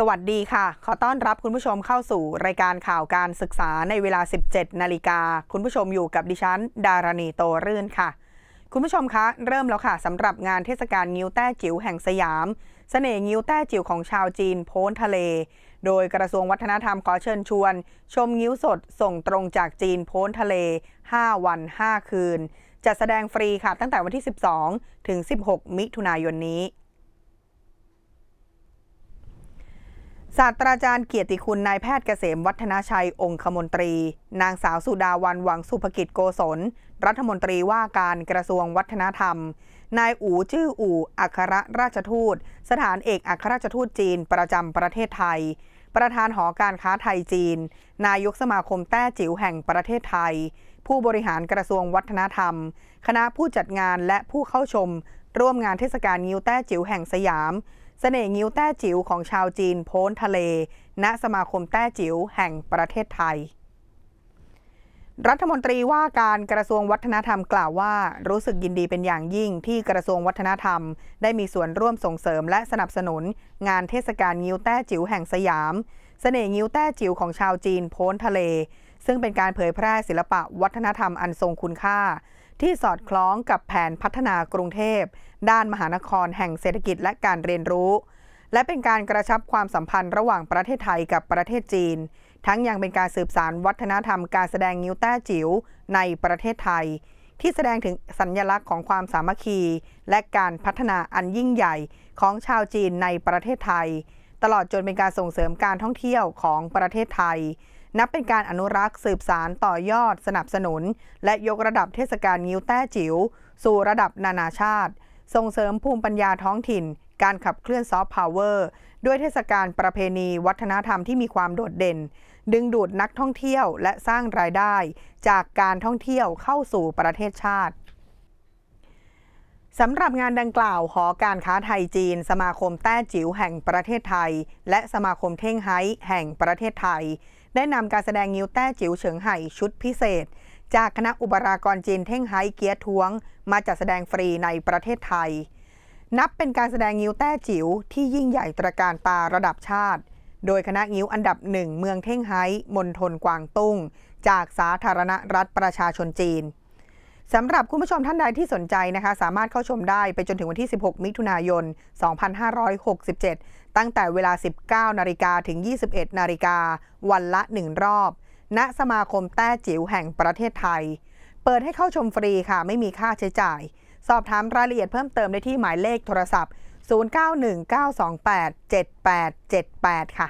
สวัสดีค่ะ ขอต้อนรับคุณผู้ชมเข้าสู่รายการข่าวการศึกษาในเวลา 17 นาฬิกา คุณผู้ชมอยู่กับดิฉัน ดารณีโตรื่นค่ะ คุณผู้ชมคะ เริ่มแล้วค่ะสำหรับงานเทศกาลงิ้วแต้จิ๋วแห่งสยาม เสน่ห์งิ้วแต้จิ๋วของชาวจีนโพ้นทะเล โดยกระทรวงวัฒนธรรมขอเชิญชวน ชมงิ้วสดส่งตรงจากจีนโพ้นทะเล 5 วัน 5 คืนจะแสดงฟรีค่ะตั้งแต่วันที่ 12 ถึง 16 มิถุนายนนี้ ศาสตราจารย์เกียรติคุณนายแพทย์เกษมวัฒนาชัยองคมนตรี นางสาวสุดาวันหวังสุภกิจโกศล รัฐมนตรีว่าการกระทรวงวัฒนธรรม นายอูจื้ออู่อัครราชทูต สถานเอกอัครราชทูตจีนประจำประเทศไทย ประธานหอการค้าไทยจีน นายกสมาคมแต้จิ๋วแห่งประเทศไทย ผู้บริหารกระทรวงวัฒนธรรม คณะผู้จัดงานและผู้เข้าชม ร่วมงานเทศกาลงิ้วแต้จิ๋วแห่งสยาม เสน่ห์งิ้วแต้จิ๋วของชาวจีนโพ้นทะเล ณ สมาคมแต้จิ๋วแห่งประเทศไทย รัฐมนตรีว่าการกระทรวงวัฒนธรรมกล่าวว่า รู้สึกยินดีเป็นอย่างยิ่งที่กระทรวงวัฒนธรรม ได้มีส่วนร่วมส่งเสริมและสนับสนุน งานเทศกาลงิ้วแต้จิ๋วแห่งสยาม เสน่ห์งิ้วแต้จิ๋วของชาวจีนโพ้นทะเล ซึ่งเป็นการเผยแพร่ศิลปะวัฒนธรรมอันทรงคุณค่า ที่สอดคล้องกับแผนพัฒนากรุงเทพ ด้านมหานครแห่งเศรษฐกิจและการเรียนรู้ และเป็นการกระชับความสัมพันธ์ระหว่างประเทศไทยกับประเทศจีน ทั้งยังเป็นการสืบสารวัฒนธรรมการแสดงงิ้วแต้จิ๋วในประเทศไทย ที่แสดงถึงสัญลักษณ์ของความสามัคคี และการพัฒนาอันยิ่งใหญ่ของชาวจีนในประเทศไทย ตลอดจนเป็นการส่งเสริมการท่องเที่ยวของประเทศไทย นับเป็นการอนุรักษ์สืบสารต่อยอดสนับสนุน และยกระดับเทศกาลงิ้วแต้จิ๋วสู่ระดับนานาชาติ ส่งเสริมภูมิปัญญาท้องถิ่น การขับเคลื่อนซอฟต์พาวเวอร์ด้วยเทศกาลประเพณีวัฒนธรรมที่มีความโดดเด่น ดึงดูดนักท่องเที่ยวและสร้างรายได้ จากการท่องเที่ยวเข้าสู่ประเทศชาติสำหรับงานดังกล่าวหอการค้าไทยจีน สมาคมแต้จิ๋วแห่งประเทศไทย และสมาคมเท่งไฮ้แห่งประเทศไทย ได้นำการแสดงงิ้วแต้จิ๋วเฉิงไห่ชุดพิเศษ จากคณะอุปรากรจีนเท่งไฮ้เกียร์ท้วง มาจัดแสดงฟรีในประเทศไทย นับเป็นการแสดงงิ้วแต้จิ๋วที่ยิ่งใหญ่ตระการตาระดับชาติ โดยคณะงิ้วอันดับหนึ่งเมืองเท่งไฮ้มณฑลกวางตุ้ง จากสาธารณรัฐประชาชนจีนสำหรับคุณผู้ชมท่านใดที่สนใจนะคะ สามารถเข้าชมได้ไปจนถึงวันที่ 16 มิถุนายน 2567 ตั้งแต่เวลา 19 นาฬิกาถึง 21 นาฬิกา วันละ 1 รอบ ณ สมาคมแต้จิ๋วแห่งประเทศไทย เปิดให้เข้าชมฟรีค่ะ ไม่มีค่าใช้จ่าย สอบถามรายละเอียดเพิ่มเติมได้ที่หมายเลขโทรศัพท์ 0919287878 ค่ะ